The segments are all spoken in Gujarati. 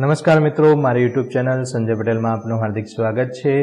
નમસ્કાર મિત્રો, મારી યુટ્યુબ ચેનલ સંજય પટેલમાં આપનું હાર્દિક સ્વાગત છે.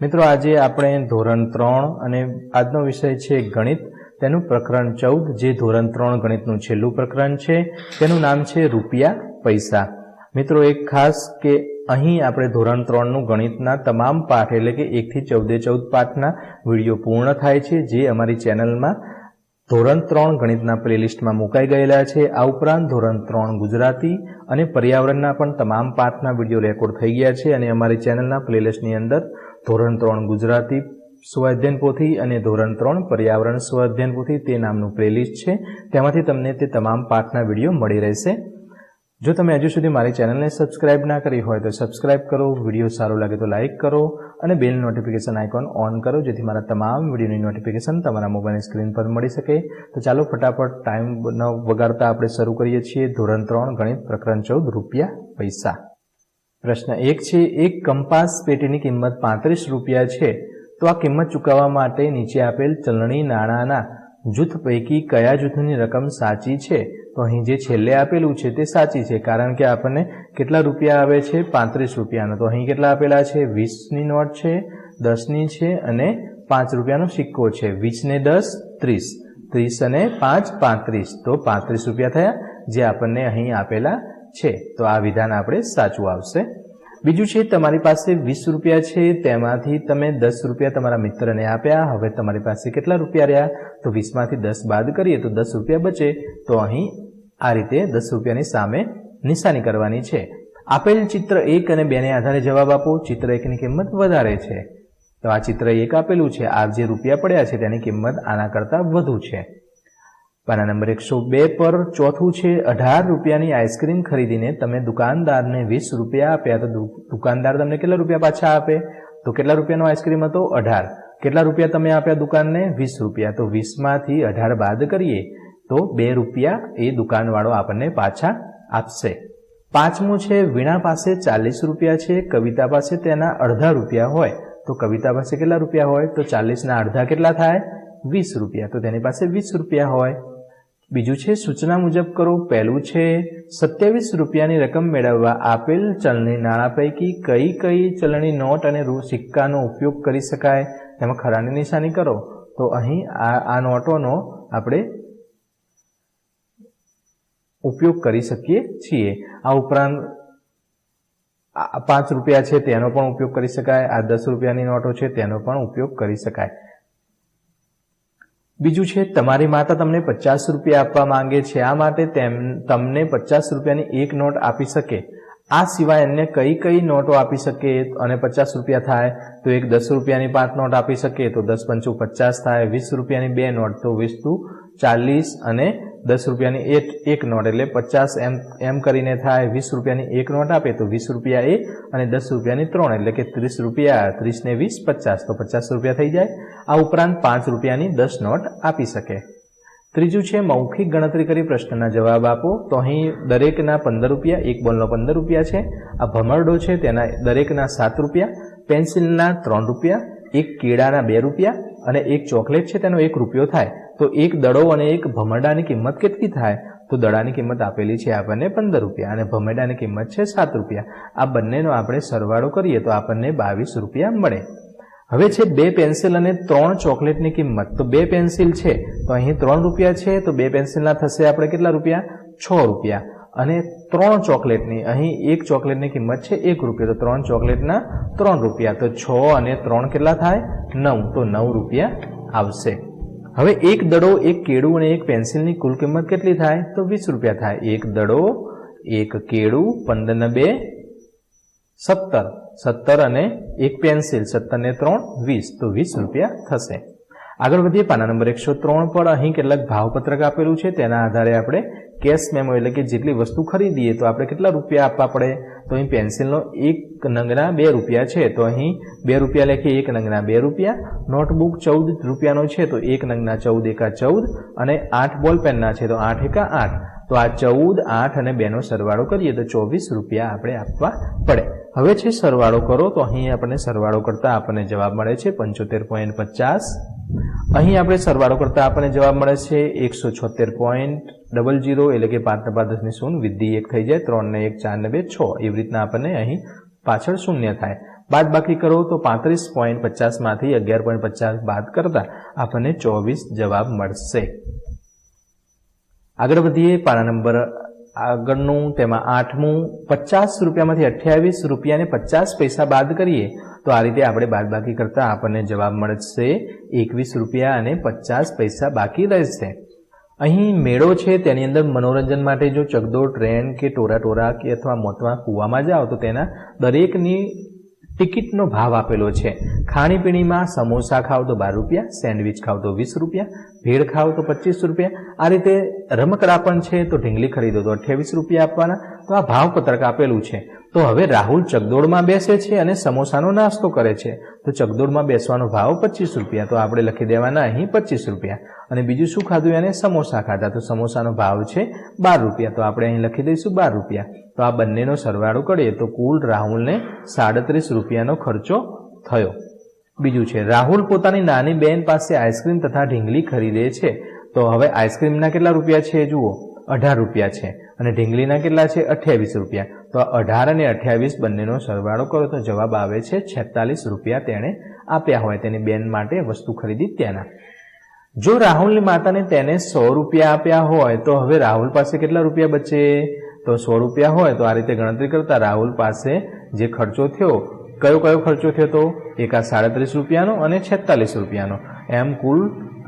મિત્રો, આજે આપણે ધોરણ ત્રણ અને આજનો વિષય છે ગણિત. તેનું પ્રકરણ ચૌદ, જે ધોરણ ત્રણ ગણિતનું છેલ્લું પ્રકરણ છે. તેનું નામ છે રૂપિયા પૈસા. મિત્રો, એક ખાસ કે અહીં આપણે ધોરણ ત્રણનું ગણિતના તમામ પાઠ એટલે કે એકથી ચૌદે ચૌદ પાઠના વીડિયો પૂર્ણ થાય છે, જે અમારી ચેનલમાં ધોરણ ત્રણ ગણિતના પ્લેલિસ્ટમાં મુકાઈ ગયેલા છે. આ ઉપરાંત ધોરણ ત્રણ ગુજરાતી અને પર્યાવરણના પણ તમામ પાઠના વીડિયો રેકોર્ડ થઈ ગયા છે અને અમારી ચેનલના પ્લેલિસ્ટની અંદર ધોરણ ત્રણ ગુજરાતી સ્વાધ્યયન પોથી અને ધોરણ ત્રણ પર્યાવરણ સ્વાધ્યયન પોથી તે નામનું પ્લેલિસ્ટ છે. તેમાંથી તમને તે તમામ પાઠના વીડિયો મળી રહેશે. જો તમે હજુ સુધી મારી ચેનલને સબસ્ક્રાઇબ ના કરી હોય તો સબસ્ક્રાઇબ કરો, વીડિયો સારો લાગે તો લાઇક કરો અને બેલ નોટિફિકેશન આઇકોન ઓન કરો જેથી મારા તમામ વિડીયોની નોટિફિકેશન તમારા મોબાઈલની સ્ક્રીન પર મળી શકે. તો ચાલો ફટાફટ ટાઈમ ન વગાડતા આપણે શરૂ કરીએ છીએ. ધોરણ ત્રણ, ગણિત પ્રકરણ ચૌદ, રૂપિયા પૈસા. પ્રશ્ન એક છે, એક કંપાસ પેટીની કિંમત પાંત્રીસ રૂપિયા છે. તો આ કિંમત ચૂકવવા માટે નીચે આપેલ ચલણી નાણાંના જૂથ પૈકી કયા જૂથની રકમ સાચી છે? તો અહીં જે છેલ્લે આપેલું છે તે સાચી છે, કારણ કે આપણને કેટલા રૂપિયા આવે છે? પાંત્રીસ રૂપિયાનો. તો અહીં કેટલા આપેલા છે? વીસની નોટ છે, દસની છે અને પાંચ રૂપિયાનો સિક્કો છે. વીસને દસ, ત્રીસ. ત્રીસ અને પાંચ, પાંત્રીસ. તો પાંત્રીસ રૂપિયા થયા જે આપણને અહીં આપેલા છે. તો આ વિધાન આપણે સાચું આવશે. બીજું છે, તમારી પાસે વીસ રૂપિયા છે, તેમાંથી તમે દસ રૂપિયા તમારા મિત્રને આપ્યા. હવે તમારી પાસે કેટલા રૂપિયા રહ્યા? તો વીસમાંથી દસ બાદ કરીએ તો દસ રૂપિયા બચે. તો અહીં આ રીતે દસ રૂપિયાની સામે નિશાની કરવાની છે. આપેલ ચિત્ર એક અને બેને આધારે જવાબ આપો. ચિત્ર એકની કિંમત વધારે છે. તો આ ચિત્ર એક આપેલું છે. આ જે રૂપિયા પડ્યા છે તેની કિંમત આના કરતાં વધુ છે. પાના નંબર એકસો બે પર ચોથું છે. અઢાર રૂપિયાની આઈસ્ક્રીમ ખરીદીને તમે દુકાનદારને વીસ રૂપિયા આપ્યા તો દુકાનદાર તમને કેટલા રૂપિયા પાછા આપે? તો કેટલા રૂપિયાનો આઈસ્ક્રીમ હતો? અઢાર. કેટલા રૂપિયા તમે આપ્યા દુકાનને? વીસ રૂપિયા. તો વીસમાંથી અઢાર બાદ કરીએ. તો બે રૂપિયા એ દુકાનવાળો આપણને પાછા આપશે. પાંચમું છે, વીણા પાસે ચાલીસ રૂપિયા છે, કવિતા પાસે તેના અડધા રૂપિયા હોય. તો કવિતા પાસે કેટલા રૂપિયા હોય? તો ચાલીસના અડધા કેટલા થાય? વીસ રૂપિયા. તો તેની પાસે વીસ રૂપિયા હોય. બીજું છે, સૂચના મુજબ કરો. પહેલું છે, સત્યાવીસ રૂપિયાની રકમ મેળવવા આપેલ ચલણી નાણાં પૈકી કઈ કઈ ચલણી નોટ અને સિક્કાનો ઉપયોગ કરી શકાય? તેમાં ખરાની નિશાની કરો. તો અહીં આ આ નોટોનો આપણે ઉપયોગ કરી શકીએ છીએ. આ ઉપરાંત પાંચ રૂપિયા છે તેનો પણ ઉપયોગ કરી શકાય, આ દસ રૂપિયાની નોટો છે તેનો પણ ઉપયોગ કરી શકાય. બીજું છે, તમારી માતા તમને પચાસ રૂપિયા આપવા માંગે છે. આ માટે તેમ, તમને પચાસ રૂપિયાની એક નોટ આપી શકે. આ સિવાય અન્ય કઈ કઈ નોટો આપી શકે? અને પચાસ રૂપિયા થાય તો એક દસ રૂપિયાની પાંચ નોટ આપી શકે, તો દસ પંચું પચાસ થાય. વીસ રૂપિયાની બે નોટ તો વીસ ટુ ચાલીસ અને દસ રૂપિયાની એક એક નોટ એટલે પચાસ એમ એમ કરીને થાય, વીસ રૂપિયાની એક નોટ આપે તો વીસ રૂપિયા એ અને દસ રૂપિયાની ત્રણ એટલે કે ત્રીસ રૂપિયા ત્રીસને વીસ, પચાસ. તો પચાસ રૂપિયા થઈ જાય. આ ઉપરાંત પાંચ રૂપિયાની દસ નોટ આપી શકે. ત્રીજું છે મૌખિક ગણતરી કરી પ્રશ્નના જવાબ આપો. તો અહીં દરેકના પંદર રૂપિયા, એક બોલનો પંદર રૂપિયા છે. આ ભમરડો છે, તેના દરેકના સાત રૂપિયા. પેન્સિલના ત્રણ રૂપિયા, એક કેળાના બે રૂપિયા અને એક ચોકલેટ છે તેનો એક રૂપિયો થાય, તો એક દડો અને એક ભમરડાની કિંમત કેટલી થાય? તો દડાની કિંમત આપેલી છે આપણને પંદર રૂપિયા અને ભમરડાની કિંમત છે સાત રૂપિયા. આ બંનેનો આપણે સરવાળો કરીએ તો આપણને બાવીસ રૂપિયા મળે. હવે છે બે પેન્સિલ અને ત્રણ ચોકલેટની કિંમત. તો બે પેન્સિલ છે, તો અહીં ત્રણ રૂપિયા છે, તો બે પેન્સિલના થશે આપણે કેટલા રૂપિયા? છ રૂપિયા. અને ત્રણ ચોકલેટની, અહીં એક ચોકલેટની કિંમત છે એક રૂપિયા. તો ત્રણ ચોકલેટના ત્રણ રૂપિયા. તો છ અને ત્રણ કેટલા થાય? નવ. તો નવ રૂપિયા આવશે. હવે એક દડો, એક કેળું અને એક પેન્સિલની કુલ કિંમત કેટલી થાય? તો વીસ રૂપિયા થાય. એક દડો, એક કેળું, પંદર ને બે, સત્તર. સત્તર અને એક પેન્સિલ. સત્તર ને ત્રણ, વીસ. તો વીસ રૂપિયા થશે. આગળ વધીએ. પાના નંબર એકસો ત્રણ પર અહીં કેટલાક ભાવપત્રક આપેલું છે. તેના આધારે આપણે કેશ મેમો એટલે કે જેટલી વસ્તુ ખરીદીએ તો આપણે કેટલા રૂપિયા આપવા પડે? તો અહીં પેન્સિલનો એક નંગના બે રૂપિયા છે. તો અહીં બે રૂપિયા લખીએ, એક નંગના બે રૂપિયા. નોટબુક ચૌદ રૂપિયાનો છે, તો એક નંગના ચૌદ, એકા ચૌદ અને આઠ બોલ પેનના છે, તો આઠ, એકા આઠ. તો આ ચૌદ, આઠ અને બેનો સરવાળો કરીએ તો ચોવીસ રૂપિયા આપણે આપવા પડે. હવે છે સરવાળો કરો, તો અહીં આપણને સરવાળો કરતાં આપણને જવાબ મળે છે પંચોતેર પોઈન્ટ પચાસ. અહીં આપણે સરવાળો કરતા આપણને જવાબ મળે છે એકસો છોતેર પોઈન્ટ ડબલ જીરો એટલે કે પાંચ ને પાંચ દસની શૂન્ય વિધિ એક થઈ જાય, ત્રણ ને એક, ચાર ને બે, છ. એવી રીતના આપણને અહીં પાછળ શૂન્ય થાય. બાદ બાકી કરો તો પાંત્રીસ પોઈન્ટ પચાસમાંથી અગિયાર પોઈન્ટ પચાસ બાદ કરતા આપણને ચોવીસ જવાબ મળશે. આગળ વધીએ પાના નંબર આગળનું, તેમાં આઠમું, પચાસ રૂપિયામાંથી અઠ્યાવીસ રૂપિયાને પચાસ પૈસા બાદ કરીએ. તો આ રીતે આપણે બાદબાકી કરતાં આપણને જવાબ મળશે એકવીસ રૂપિયા અને પચાસ પૈસા બાકી રહેશે. અહીં મેળો છે, તેની અંદર મનોરંજન માટે જો ચગદો ટ્રેન કે ટોરા ટોરા કે અથવા મોતમાં કૂવામાં જાઓ, તો તેના દરેકની ટિકિટનો ભાવ આપેલો છે. ખાણીપીણીમાં સમોસા ખાવ તો બાર રૂપિયા, સેન્ડવિચ ખાવ તો વીસ રૂપિયા, ભેળ ખાવ તો પચીસ રૂપિયા. આ રીતે રમકડા પણ છે, તો ઢીંગલી ખરીદો તો અઠ્યાવીસ રૂપિયા આપવાના. તો આ ભાવપત્રક આપેલું છે. તો હવે રાહુલ ચકદોડમાં બેસે છે અને સમોસાનો નાસ્તો કરે છે. તો ચકદોડમાં બેસવાનો ભાવ પચીસ રૂપિયા, તો આપણે લખી દેવાના અહીં પચીસ રૂપિયા. અને બીજું શું ખાધું એને? સમોસા ખાધા. તો સમોસાનો ભાવ છે બાર રૂપિયા, તો આપણે અહીં લખી દઈશું બાર રૂપિયા. તો આ બંનેનો સરવાળો કરીએ તો કુલ રાહુલને સાડત્રીસ રૂપિયાનો ખર્ચો થયો. બીજું છે, રાહુલ પોતાની નાની બહેન પાસે આઈસ્ક્રીમ તથા ઢીંગલી ખરીદે છે. તો હવે આઈસ્ક્રીમના કેટલા રૂપિયા છે, જુઓ. અઢાર રૂપિયા છે અને ઢીંગલીના કેટલા છે? અઠ્યાવીસ રૂપિયા. તો અઢાર અને અઠ્યાવીસ બંનેનો સરવાળો કરો તો જવાબ આવે છે છેતાલીસ રૂપિયા તેણે આપ્યા હોય તેની બેન માટે વસ્તુ ખરીદી તેના જો રાહુલની માતાને તેને સો રૂપિયા આપ્યા હોય, તો હવે રાહુલ પાસે કેટલા રૂપિયા બચે? તો સો રૂપિયા હોય તો આ રીતે ગણતરી કરતા રાહુલ પાસે જે ખર્ચો થયો, કયો કયો ખર્ચો થયો તો? એક આ સાડત્રીસ રૂપિયાનો અને છેતાલીસ રૂપિયાનો. એમ કુલ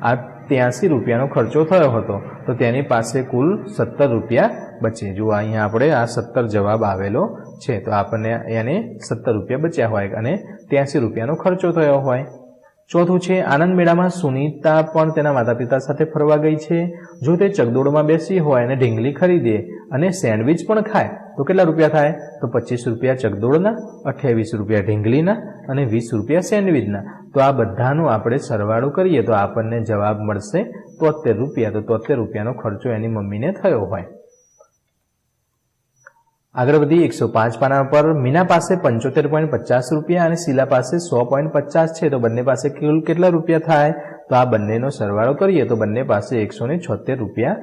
આ ત્યાંસી રૂપિયાનો ખર્ચો થયો હતો. તો તેની પાસે કુલ સત્તર રૂપિયા બચે. જો અહીંયા આપણે આ સત્તર જવાબ આવેલો છે. તો આપણને એને સત્તર રૂપિયા બચ્યા હોય અને ત્યાંસી રૂપિયાનો ખર્ચો થયો હોય. ચોથું છે, આનંદ મેળામાં સુનીતા પણ તેના માતા પિતા સાથે ફરવા ગઈ છે. જો તે ચગદોડમાં બેસી હોય અને ઢીંગલી ખરીદે અને સેન્ડવિચ પણ ખાય, તો કેટલા રૂપિયા થાય? તો પચીસ રૂપિયા ચગદોડના અઠ્યાવીસ રૂપિયા ઢીંગલીના અને વીસ રૂપિયા સેન્ડવિચના. તો આ બધાનો આપણે સરવાળો કરીએ, તો આપણને જવાબ મળશે તોતેર રૂપિયા. તો તોતેર રૂપિયાનો ખર્ચો એની મમ્મીને થયો હોય. આગળ વધી એકસો પાંચ પાના પર મીના પાસે પંચોતેર પોઈન્ટ પચાસ રૂપિયા અને શીલા પાસે સો પોઈન્ટ પચાસ છે. તો બંને પાસે કુલ કેટલા રૂપિયા થાય? તો આ બંનેનો સરવાળો કરીએ, તો બંને પાસે એકસો ને છોતેર રૂપિયા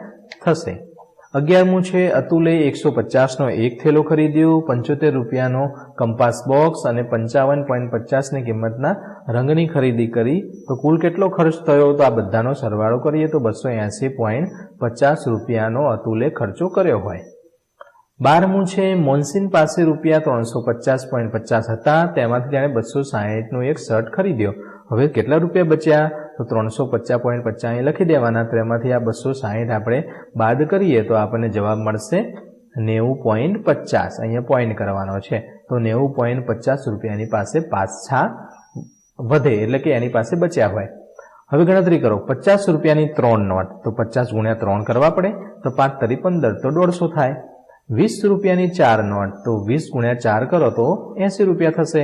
થશે. અગિયારમું છે, અતુલે એકસો પચાસનો એક થેલો ખરીદ્યો, પંચોતેર રૂપિયાનો કંપાસ બોક્સ અને પંચાવન પોઈન્ટ પચાસની કિંમતના રંગની ખરીદી કરી. તો કુલ કેટલો ખર્ચ થયો? તો આ બધાનો સરવાળો કરીએ તો બસો એંસી પોઈન્ટ પચાસ રૂપિયાનો અતુલે ખર્ચો કર્યો હોય. બારમું છે મોન્સિન પાસે રૂપિયા ત્રણસો પચાસ પોઈન્ટ પચાસ હતા. તેમાંથી તેણે બસો સાહીઠનો એક શર્ટ ખરીદ્યો. હવે કેટલા રૂપિયા બચ્યા? તો ત્રણસો પચાસ પોઈન્ટ પચાસ અહીં લખી દેવાના. તો એમાંથી આ બસો સાહીઠ આપણે બાદ કરીએ તો આપણને જવાબ મળશે નેવું પોઈન્ટ પચાસ. અહીંયા પોઈન્ટ કરવાનો છે. તો નેવું પોઈન્ટ પચાસ રૂપિયાની પાસે પાછા વધે, એટલે કે એની પાસે બચ્યા હોય. હવે ગણતરી કરો. પચાસ રૂપિયાની ત્રણ નોટ. તો પચાસ ગુણ્યા ત્રણ કરવા પડે. તો પાંચ તરી પંદર. તો દોઢસો થાય. વીસ રૂપિયાની ચાર નોટ. તો વીસ ગુણ્યા ચાર કરો તો એંસી રૂપિયા થશે.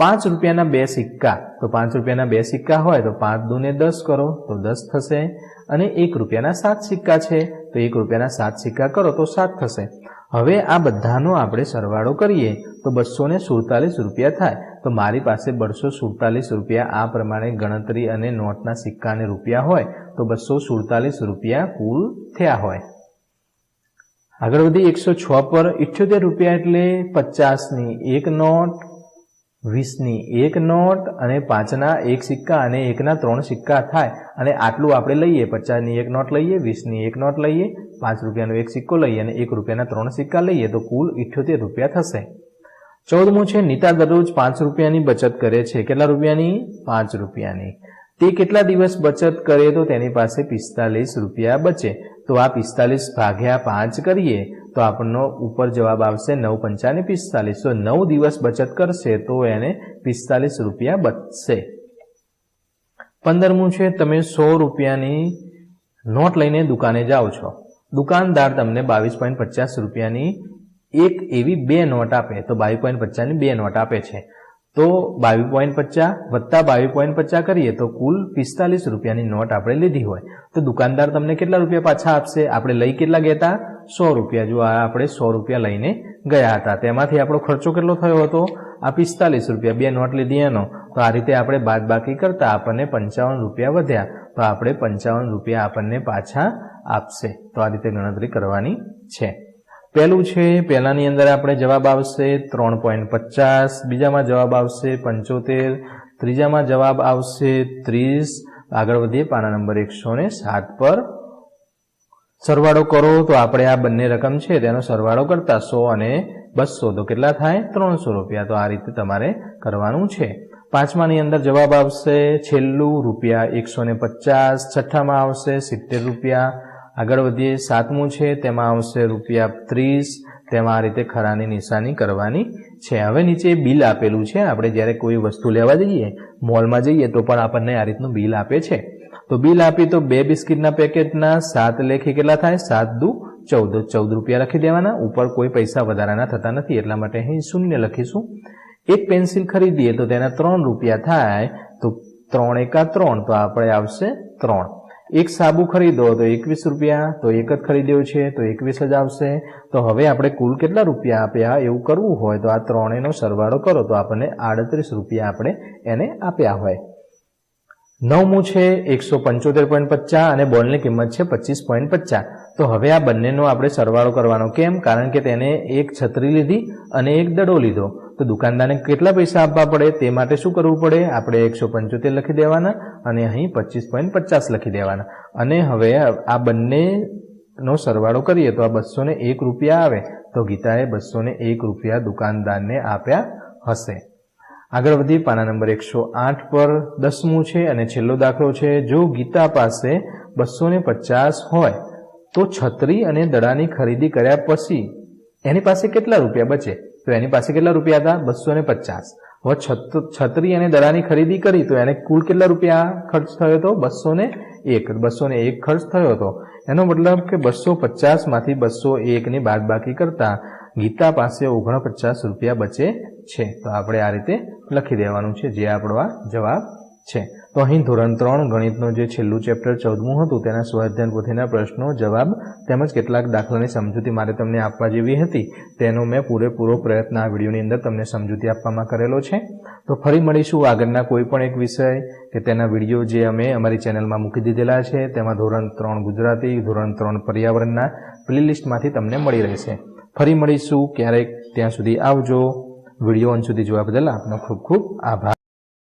પાંચ રૂપિયાના બે સિક્કા. તો પાંચ રૂપિયાના બે સિક્કા હોય તો પાંચ દૂને દસ કરો, તો દસ થશે. અને એક રૂપિયાના સાત સિક્કા છે, તો એક રૂપિયાના સાત સિક્કા કરો, તો સાત થશે. હવે આ બધાનો આપણે સરવાળો કરીએ. તો બસો ને સુડતાલીસ રૂપિયા થાય. તો મારી પાસે બસો સુડતાલીસ રૂપિયા આ પ્રમાણે ગણતરી અને નોટના સિક્કા અને રૂપિયા હોય, તો બસો સુડતાલીસ રૂપિયા કુલ થયા હોય. આગળ વધી એકસો છ પર ઇઠ્યોતેર રૂપિયા એટલે પચાસની એક નોટ વીસની એક નોટ અને પાંચના એક સિક્કા અને એકના ત્રણ સિક્કા થાય અને આટલું આપણે લઈએ પચાસની એક નોટ લઈએ વીસની એક નોટ લઈએ, પાંચ રૂપિયાનો એક સિક્કો લઈએ અને એક રૂપિયાના ત્રણ સિક્કા લઈએ તો કુલ ઇઠ્યોતેર રૂપિયા થશે. ચૌદમું છે, નીતા દરરોજ પાંચ રૂપિયાની બચત કરે છે. કેટલા રૂપિયાની? પાંચ રૂપિયાની. તે કેટલા દિવસ બચત કરે તો તેની પાસે પિસ્તાલીસ રૂપિયા બચે. તો આ પિસ્તાલીસ ભાગ્યા પાંચ કરીએ તો આપણનો ઉપર જવાબ આવશે નવ પંચાને પિસ્તાલીસ. તો નવ દિવસ બચત કરશે તો એને પિસ્તાલીસ રૂપિયા બચશે. પંદરમું છે, તમે સો રૂપિયાની નોટ લઈને દુકાને જાઓ છો. દુકાનદાર તમને બાવીસ પોઈન્ટ પચાસ રૂપિયાની એક એવી બે નોટ આપે. તો બાવીસ પોઈન્ટ પચાસની બે નોટ આપે છે. તો બાવીસ પોઈન્ટ પચાસ વત્તા બાવીસ પોઈન્ટ પચાસ કરીએ તો કુલ પિસ્તાલીસ રૂપિયાની નોટ આપણે લીધી હોય. તો દુકાનદાર તમને કેટલા રૂપિયા પાછા આપશે? આપણે લઈ કેટલા ગયા સો રૂપિયા જો આ આપણે સો રૂપિયા લઈને ગયા હતા. તેમાંથી આપણો ખર્ચો કેટલો થયો હતો? આ પિસ્તાલીસ રૂપિયા. બે નોટ લીધી એનો તો આ રીતે આપણે બાદ બાકી કરતા આપણને પંચાવન રૂપિયા વધ્યા. તો આપણે પંચાવન રૂપિયા આપણને પાછા આપશે. તો આ રીતે ગણતરી કરવાની છે. પહેલું છે, પહેલાની અંદર આપણે જવાબ આવશે ત્રણ પોઈન્ટ પચાસ. બીજામાં જવાબ આવશે પંચોતેર. ત્રીજામાં જવાબ આવશે ત્રીસ. આગળ વધીએ પાના નંબર એકસો ને સાત પર. સરવાળો કરો તો આપણે આ બંને રકમ છે તેનો સરવાળો કરતા સો અને બસો. તો કેટલા થાય? ત્રણસો રૂપિયા. તો આ રીતે તમારે કરવાનું છે. પાંચમાની અંદર જવાબ આવશે છેલ્લું રૂપિયા એકસો ને પચાસ. છઠ્ઠામાં આવશે સિત્તેર રૂપિયા. આગળ વધીએ સાતમું છે, તેમાં આવશે રૂપિયા ત્રીસ. તેમાં આ રીતે ખરાની નિશાની કરવાની છે. હવે નીચે બિલ આપેલું છે. આપણે જ્યારે કોઈ વસ્તુ લેવા જઈએ, મોલમાં જઈએ, તો પણ આપણને આ રીતનું બિલ આપે છે. તો બિલ આપી તો બે બિસ્કિટના પેકેટના સાત લેખી કેટલા થાય? સાત દુ ચૌદ. ચૌદ રૂપિયા લખી દેવાના. ઉપર કોઈ પૈસા વધારાના થતા નથી. એટલા માટે અહીં શૂન્ય લખીશું. એક પેન્સિલ ખરીદીએ તો તેના ત્રણ રૂપિયા થાય. તો ત્રણ એકા ત્રણ. તો આપણે આવશે ત્રણ. એક સાબુ ખરીદો તો એકવીસ રૂપિયા. તો એક જ ખરીદ્યો છે તો એકવીસ જ આવશે. તો હવે આપણે કુલ કેટલા રૂપિયા આપ્યા? એવું કરવું હોય તો આ ત્રણેયનો સરવાળો કરો. તો આપણને આડત્રીસ રૂપિયા આપણે એને આપ્યા હોય. નવમું છે એકસો પંચોતેર પોઈન્ટ પચાસ અને બોલની કિંમત છે પચીસ પોઈન્ટ પચાસ. તો હવે આ બંનેનો આપણે સરવાળો કરવાનો કેમ? કારણ કે તેને એક છત્રી લીધી અને એક દડો લીધો. તો દુકાનદારને કેટલા પૈસા આપવા પડે? તે માટે શું કરવું પડે? આપણે એકસો પંચોતેર લખી દેવાના અને અહીં પચીસ પોઈન્ટ પચાસ લખી દેવાના. અને હવે આ બંનેનો સરવાળો કરીએ તો આ બસો એક રૂપિયા આવે. તો ગીતાએ બસો એક રૂપિયા દુકાનદારને આપ્યા હશે. આગળ વધી પાના નંબર એકસો આઠ પર દસમું છે અને છેલ્લો દાખલો છે, જો ગીતા પાસે બસો ને પચાસ હોય, તો છત્રી અને દડાની ખરીદી કર્યા પછી એની પાસે કેટલા રૂપિયા બચે? તો એની પાસે કેટલા રૂપિયા હતા? બસો ને પચાસ. હવે છત્રી અને દડાની ખરીદી કરી, તો એને કુલ કેટલા રૂપિયા ખર્ચ થયો હતો? બસો ને એક. બસો ને એક ખર્ચ થયો હતો. એનો મતલબ કે બસો પચાસમાંથી બસો એકની બાદબાકી કરતા ગીતા પાસે ઓગણપચાસ રૂપિયા બચે છે. તો આપણે આ રીતે લખી દેવાનું છે જે આપણો આ જવાબ છે. તો અહીં ધોરણ ત્રણ ગણિતનો જે છેલ્લું ચેપ્ટર ચૌદમું હતું, તેના સ્વાધ્યાન પોથીના પ્રશ્નો, જવાબ તેમજ કેટલાક દાખલાની સમજૂતી મારે તમને આપવા જેવી હતી, તેનો મેં પૂરેપૂરો પ્રયત્ન આ વિડીયોની અંદર તમને સમજૂતી આપવામાં કરેલો છે. તો ફરી મળીશું આગળના કોઈ પણ એક વિષય કે તેના વીડિયો જે અમે અમારી ચેનલમાં મૂકી દીધેલા છે, તેમાં ધોરણ ત્રણ ગુજરાતી, ધોરણ ત્રણ પર્યાવરણના પ્લેલિસ્ટમાંથી તમને મળી રહેશે. ફરી મળીશું ક્યારેક ત્યાં સુધી આવજો. વીડિયો અંત સુધી જોવા બદલ આપનો ખૂબ ખૂબ આભાર.